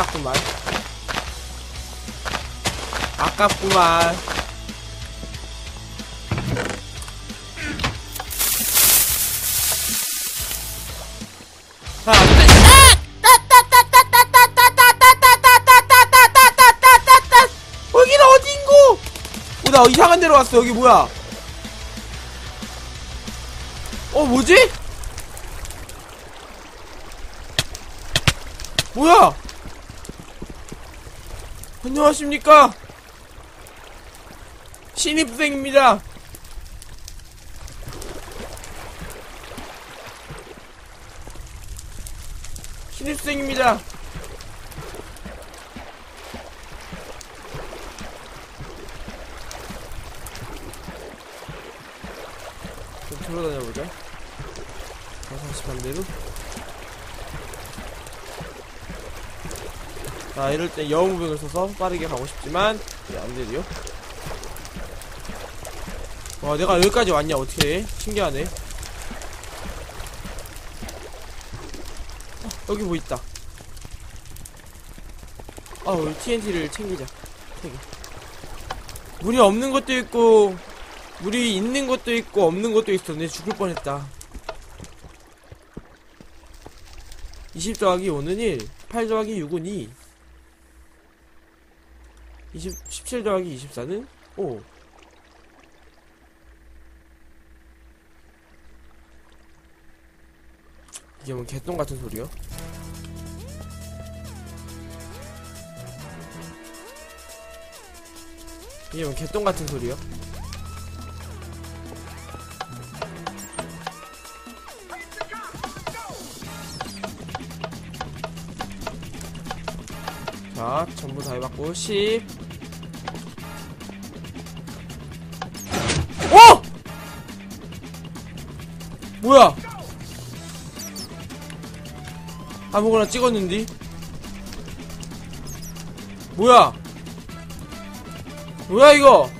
아깝구만. 아깝구만. 자, 여기는 어딘고? 어, 나 이상한 데로 왔어. 여기 뭐야? 어, 뭐지? 뭐야? 안녕하십니까? 신입생입니다. 신입생입니다. 좀 돌아다녀보자. 4시 반대로. 자, 이럴 때 여우무빙을 써서 빠르게 가고 싶지만, 예, 안 되네요. 와, 내가 여기까지 왔냐, 어떻게 해? 신기하네. 어, 여기 뭐 있다. 아, 우리 TNT를 챙기자. 챙겨. 물이 없는 것도 있고, 물이 있는 것도 있고, 없는 것도 있었네. 죽을 뻔했다. 20 더하기 5는 1, 8 더하기 6은 2, 20, 17 더하기 24는 5. 이게 뭐 개똥 같은 소리요? 이게 뭐 개똥 같은 소리요? 자, 전부 다 해봤고, 10. 뭐야? 아무거나 찍었는디? 뭐야? 뭐야, 이거?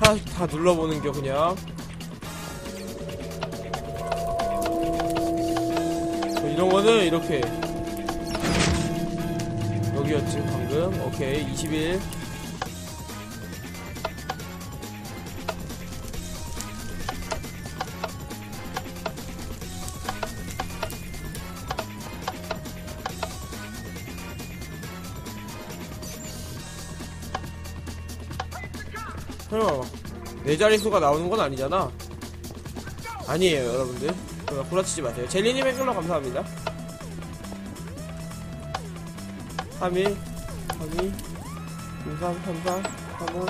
하나씩 다 눌러보는겨, 그냥. 이런 거는 이렇게 여기였지 방금 오케이 21 네 자릿수가 나오는 건 아니잖아. 아니에요 여러분들. 구라치지 마세요. 젤리님 팬클럽 감사합니다. 3일 3일 03 33 35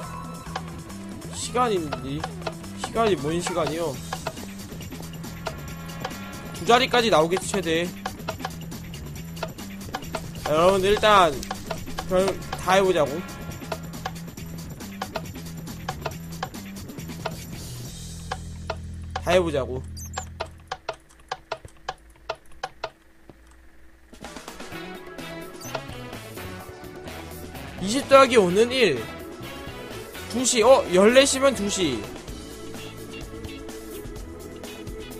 시간인지 시간이 뭔 시간이요? 두 자리까지 나오겠지 최대. 자, 여러분들 일단 별 다 해보자고 다 해보자고. 20 더하기 5는 1 2시. 어 14시면 2시.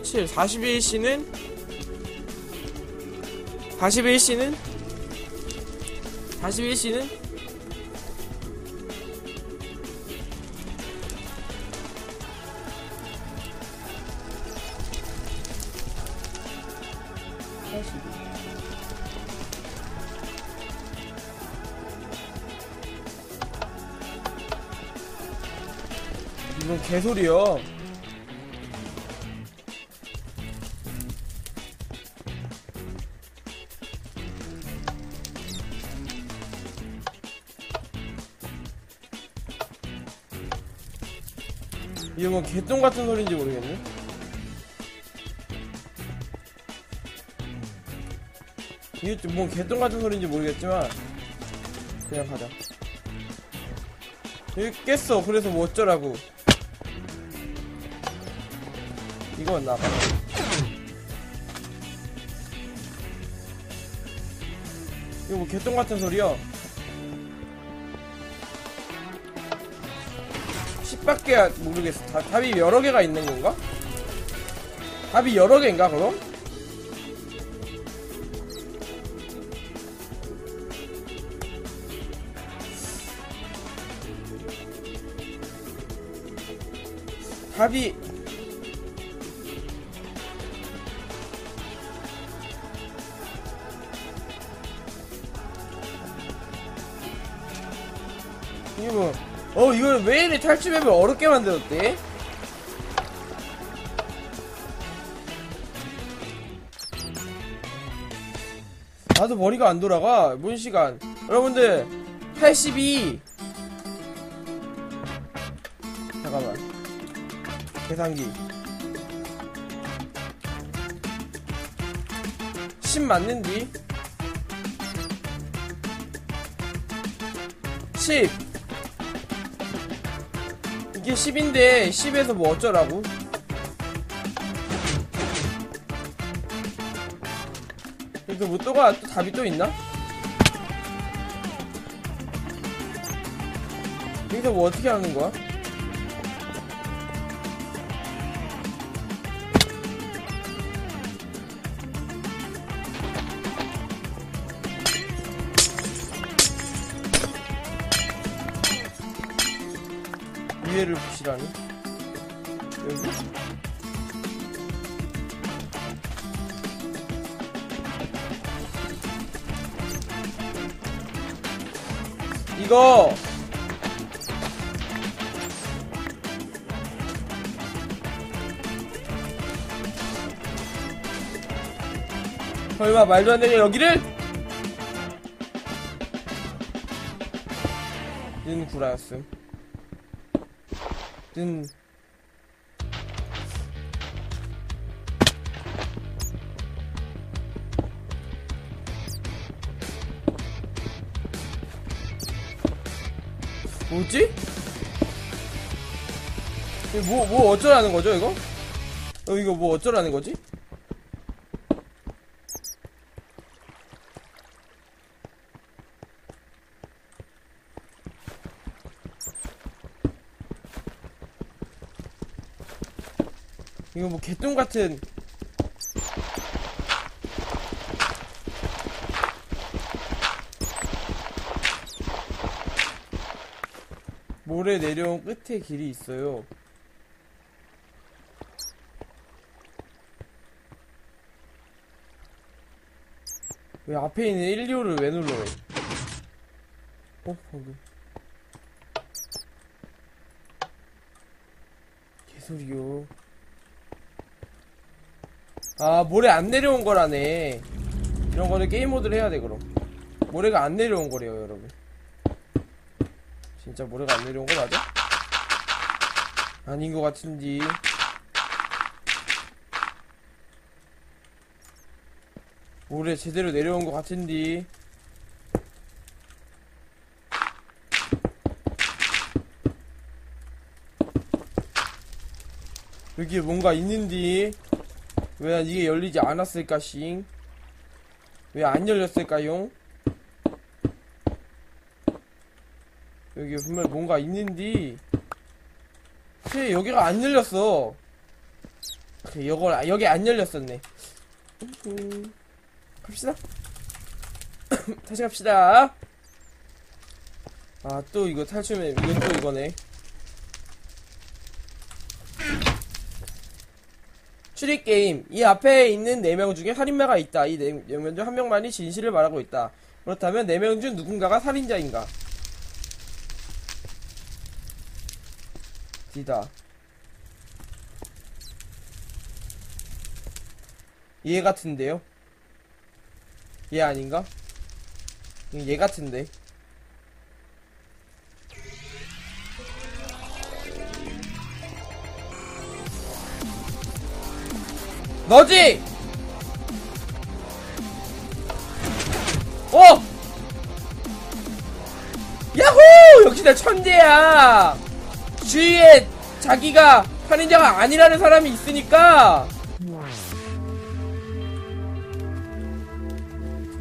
7 41시는? 41시는? 41시는 개소리야. 이거 뭐 개똥 같은 소리인지 모르겠네. 이게 좀뭐 개똥 같은 소리인지 모르겠지만 그냥 가자. 여기 깼어. 그래서 뭐 어쩌라고. 나가. 이거 뭐 개똥 같은 소리야. 10밖에 모르겠어. 다, 답이 여러 개가 있는 건가? 답이 여러 개인가 그럼? 답이 이거 뭐, 어, 이걸 왜 이래 탈출맵을 어렵게 만들었대? 나도 머리가 안 돌아가. 뭔 시간? 여러분들, 82. 잠깐만. 계산기. 10 맞는디? 10. 이게 10인데 10에서 뭐 어쩌라고? 여기서 뭐 또가 또 답이 또 있나? 여기서 뭐 어떻게 하는 거야? 위에를 붙이라니? 여기? 이거 설마 말도 안 되냐 여기를? 는 구라였음 는 뭐지? 이거 뭐, 뭐 어쩌라는 거죠, 이거? 어, 이거 뭐 어쩌라는 거지? 이거 뭐 개똥 같은 모래 내려온 끝에 길이 있어요. 왜 앞에 있는 1, 2호를 왜 눌러요? 어, 거기. 개소리요. 아, 모래 안 내려온 거라네. 이런 거는 게임 모드를 해야 돼, 그럼. 모래가 안 내려온 거래요, 여러분. 진짜 모래가 안 내려온 거 맞아? 아닌 것 같은디. 모래 제대로 내려온 것 같은디. 여기에 뭔가 있는디. 왜난 이게 열리지 않았을까 싱? 왜 안 열렸을까요? 여기 분명 뭔가 있는디. 그래, 여기가 안 열렸어. 여걸, 아, 여기 안 열렸었네. 음, 갑시다. 다시 갑시다. 아, 또 이거 탈출맵, 이건 또 이거네. 추리 게임. 이 앞에 있는 4명 중에 살인마가 있다. 이 4명 중 한 명만이 진실을 말하고 있다. 그렇다면 4명 중 누군가가 살인자인가? 디다. 얘 같은데요? 얘 아닌가? 얘 같은데. 너지! 어! 야호! 역시 나 천재야! 주위에 자기가 살인자가 아니라는 사람이 있으니까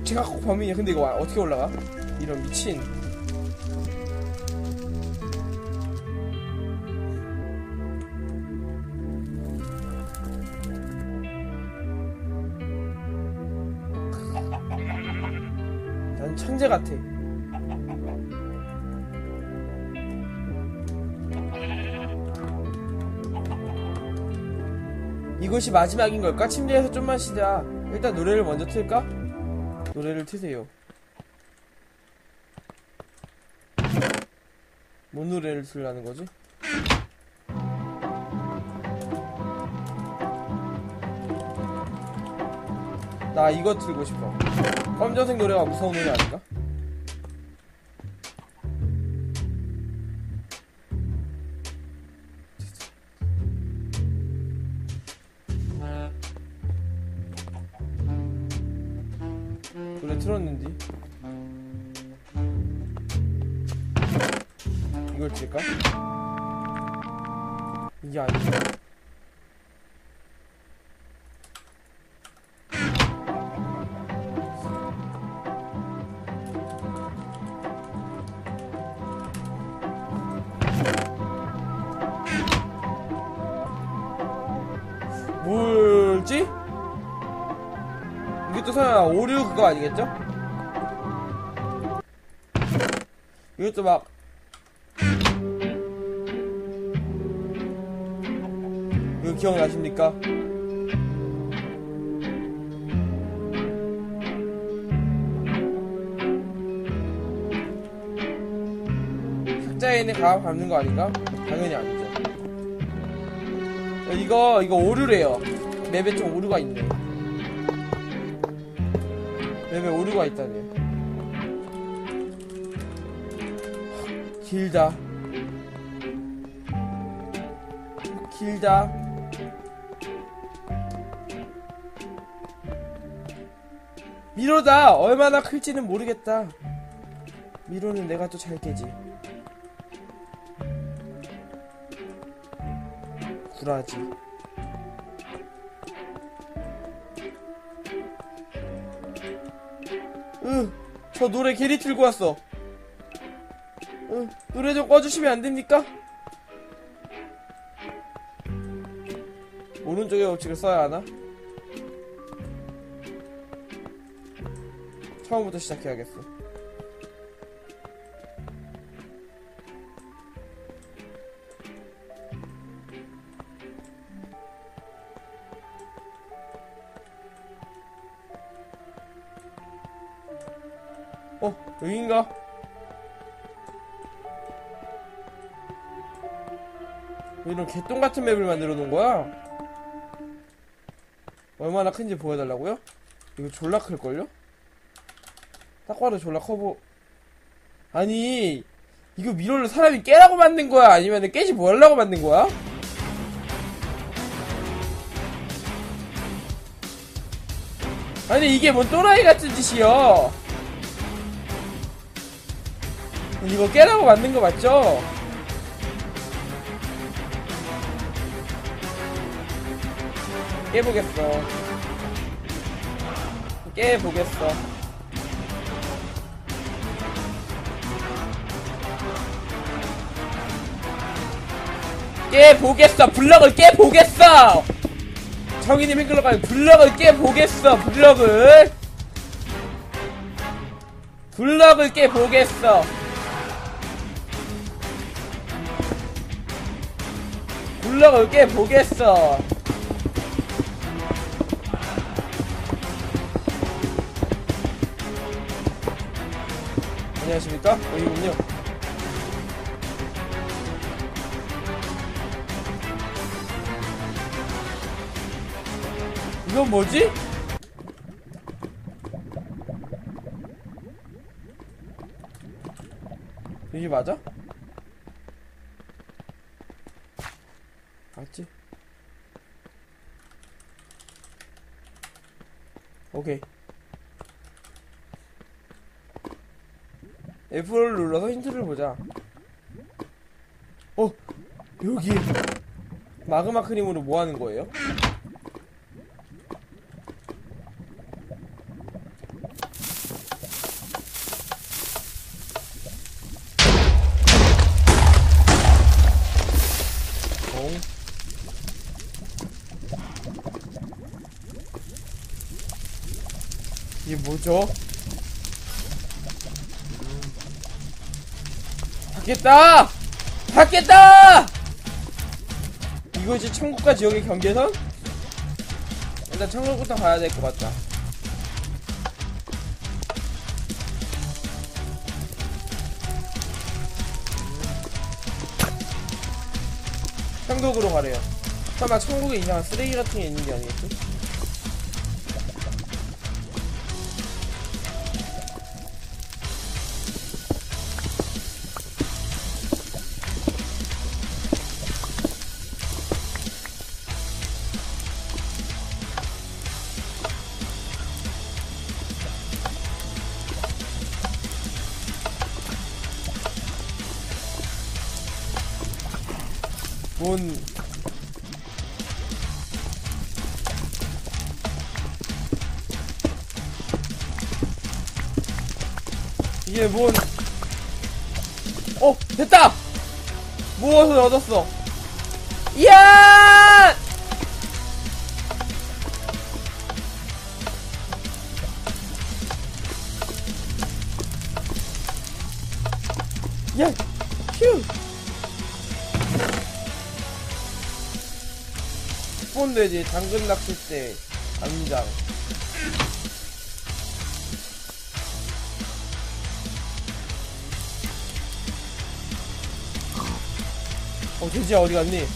제가 꼭 범인이야. 근데 이거 어떻게 올라가? 이런 미친. 천재 같아. 이것이 마지막인 걸까? 침대에서 좀만 쉬자. 일단 노래를 먼저 틀까? 노래를 트세요. 뭔 노래를 틀라는 거지? 나 이거 틀고 싶어. 검정색 노래가 무서운 노래 아닌가? 틀었는지? 이걸 틀까? 이게 거 아니겠죠? 이것도 막 이거 기억나십니까? 탁자에 있는 가방 밟는 거 아닌가? 당연히 아니죠. 야, 이거 이거 오류래요. 맵에 좀 오류가 있네. 맵에 오류가 있다네. 길다. 길다. 미로다. 얼마나 클지는 모르겠다. 미로는 내가 또 잘 깨지. 구라지. 으, 저 노래 괜히 틀고 왔어. 으, 노래 좀 꺼주시면 안 됩니까? 오른쪽에 법칙을 써야 하나? 처음부터 시작해야겠어. 여긴가? 왜 이런 개똥 같은 맵을 만들어 놓은 거야? 얼마나 큰지 보여달라고요? 이거 졸라 클걸요? 딱 봐도 졸라 커 보. 아니, 이거 미로를 사람이 깨라고 만든 거야? 아니면 깨지 뭐 하려고 만든 거야? 아니, 이게 뭔 또라이 같은 짓이여. 이거 깨라고 만든 거 맞죠? 깨보겠어. 깨보겠어. 깨보겠어. 블럭을 깨보겠어. 정인님 팬클럽 가면 블럭을 깨보겠어. 블럭을. 블럭을 깨보겠어. 블럭을 깨보겠어. 안녕하십니까? 여기군요. 이건 뭐지? 이게 맞아? 맞지? 오케이. F를 눌러서 힌트를 보자. 어, 여기 마그마 크림으로 뭐 하는 거예요? 뭐죠? 받겠다! 받겠다! 이거 이제 천국과 지역의 경계선? 일단 천국부터 가야 될 것 같다. 천국으로 가래요. 설마 천국에 이상한 쓰레기 같은 게 있는 게 아니겠지? 얻었어 이야! 야! 휴! 스폰 되지 당근 낚싯대 암장 돼지야 어디 갔니?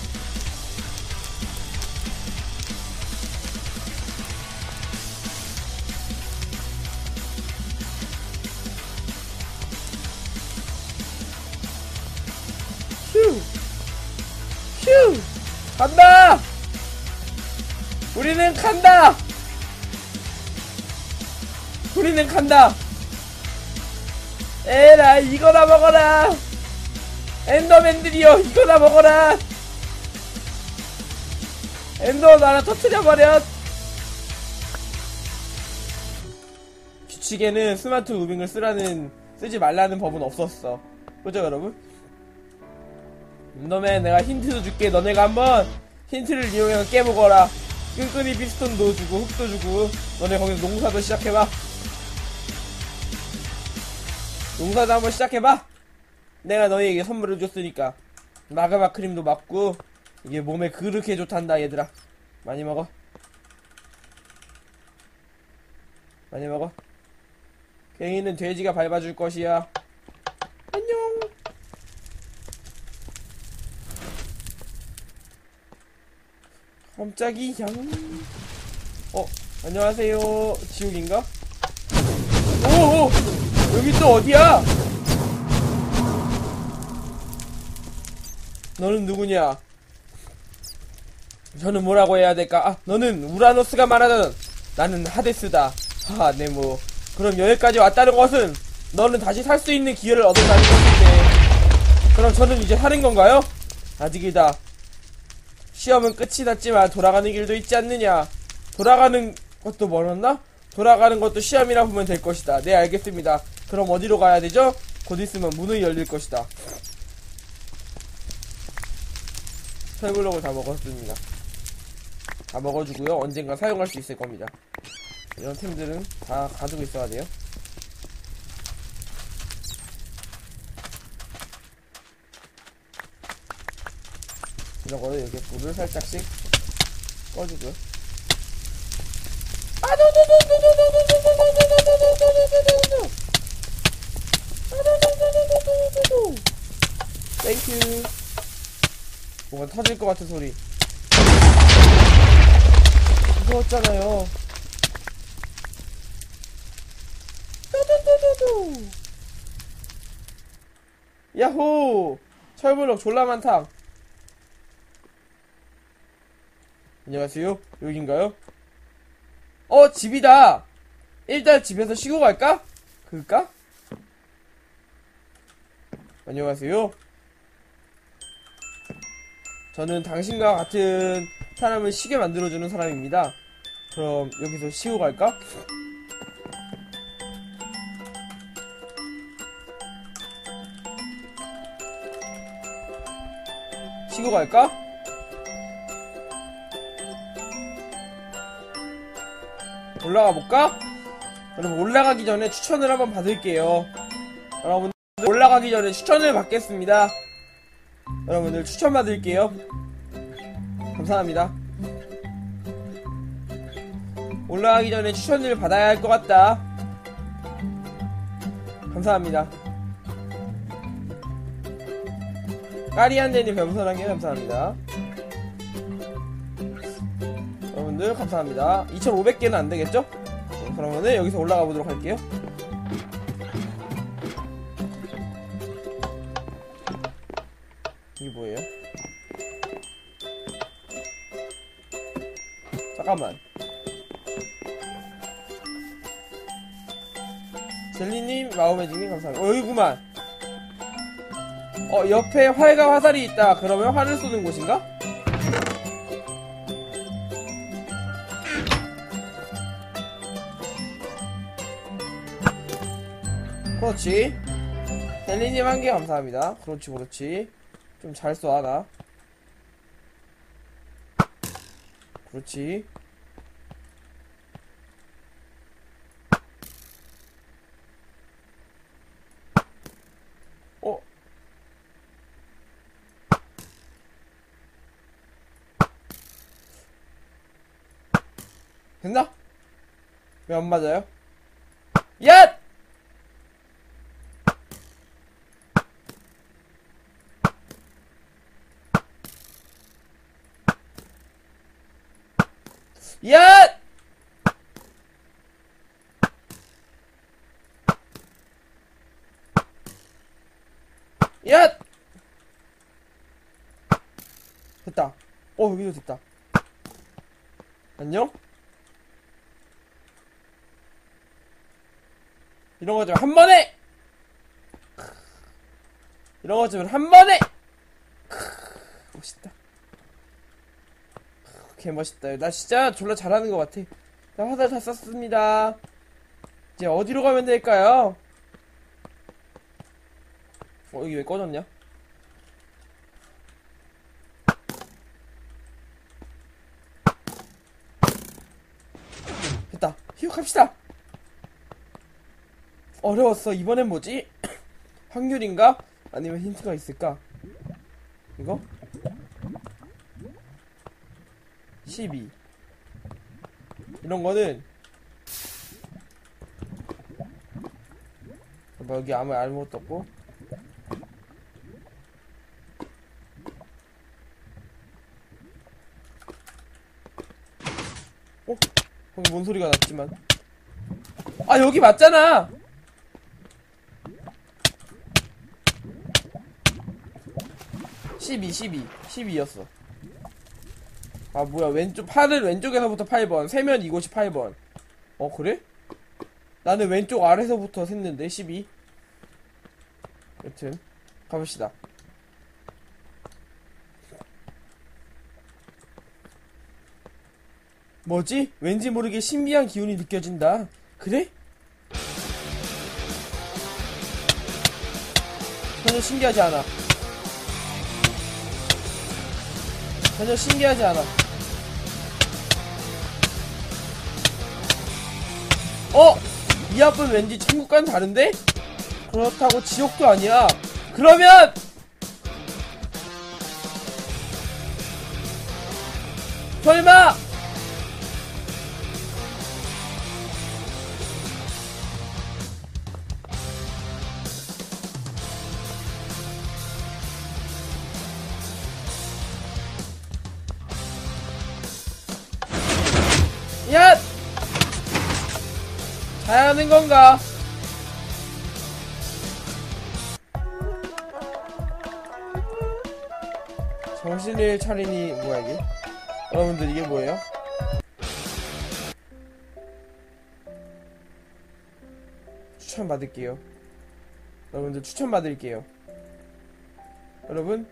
휴! 휴! 간다! 우리는 간다! 우리는 간다! 에라, 이거나 먹어라! 엔더맨들이여, 이거나 먹어라! 엔더 나라 터트려버려! 규칙에는 스마트 무빙을 쓰라는, 쓰지 말라는 법은 없었어. 그죠, 여러분? 엔더맨, 내가 힌트도 줄게. 너네가 한번 힌트를 이용해서 깨보거라. 끈끈이 피스톤도 주고 흙도 주고 너네 거기서 농사도 시작해봐 농사도 한번 시작해봐 내가 너희에게 선물을 줬으니까 마그마 크림도 맞고 이게 몸에 그렇게 좋단다 얘들아 많이 먹어 많이 먹어 갱이는 돼지가 밟아줄 것이야 안녕 깜짝이야. 어, 안녕하세요. 지옥인가? 오, 오! 여기 또 어디야? 너는 누구냐? 저는 뭐라고 해야 될까? 아, 너는 우라노스가 말하던 나는 하데스다. 하하, 네모. 그럼 여기까지 왔다는 것은 너는 다시 살 수 있는 기회를 얻었다는 것인데. 그럼 저는 이제 살인 건가요? 아직이다. 시험은 끝이 났지만 돌아가는 길도 있지 않느냐. 돌아가는 것도 멀었나? 돌아가는 것도 시험이라 보면 될 것이다. 네, 알겠습니다. 그럼 어디로 가야 되죠? 곧 있으면 문이 열릴 것이다. 철블록을 다 먹었습니다. 다 먹어주고요. 언젠가 사용할 수 있을 겁니다. 이런 템들은 다 가지고 있어야 돼요. 이런 거는 이렇게 불을 살짝씩 꺼주고요. 아. 아. 땡큐. 뭔가 터질 것 같은 소리. 무서웠잖아요. 뚜두두두두. 야호! 철블럭 졸라 많다. 안녕하세요. 여긴가요? 어, 집이다. 일단 집에서 쉬고 갈까? 그럴까? 안녕하세요. 저는 당신과 같은 사람을 쉬게 만들어주는 사람입니다. 그럼 여기서 쉬고 갈까? 쉬고 갈까? 올라가 볼까? 여러분 올라가기 전에 추천을 한번 받을게요. 여러분들 올라가기 전에 추천을 받겠습니다. 여러분들 추천 받을게요. 감사합니다. 올라가기 전에 추천을 받아야 할 것 같다. 감사합니다. 까리한데님 별풍선 개 감사합니다. 여러분들 감사합니다. 2,500개는 안 되겠죠? 네, 그러면은 여기서 올라가 보도록 할게요. 잠깐만. 젤리님, 마우매직님 감사합니다. 어, 여기구만. 어, 옆에 활과 화살이 있다. 그러면 활을 쏘는 곳인가? 그렇지. 젤리님 한 개 감사합니다. 그렇지, 그렇지. 좀잘 쏴, 나. 그렇지. 어? 됐나? 왜 안 맞아요? 야! 야! 야! 됐다. 어, 여기도 됐다. 안녕? 이런 거좀한 번에! 이런 거좀한 번에! 멋있다. 개 멋있다. 나 진짜 졸라 잘하는 것 같아. 나 화살 다 썼습니다. 이제 어디로 가면 될까요? 어, 여기 왜 꺼졌냐? 됐다. 휴, 갑시다! 어려웠어. 이번엔 뭐지? 확률인가? 아니면 힌트가 있을까? 이거? 12 이런 거는 뭐 여기 아무 아무것도 없고 어? 거기 뭔 소리가 났지만 아 여기 맞잖아 십이, 십이, 십이였어. 아 뭐야 왼쪽 팔을 왼쪽에서부터 8번 세면 이곳이 8번 어 그래? 나는 왼쪽 아래서부터 샜는데 12 여튼 가봅시다 뭐지? 왠지 모르게 신비한 기운이 느껴진다 그래? 전혀 신기하지 않아 전혀 신기하지 않아 어? 이 앞은 왠지 천국과는 다른데? 그렇다고 지옥도 아니야. 그러면! 설마! 잘하는 건가? 정신을 차리니 뭐야 이게? 여러분들 이게 뭐예요? 추천 받을게요. 여러분들 추천 받을게요. 여러분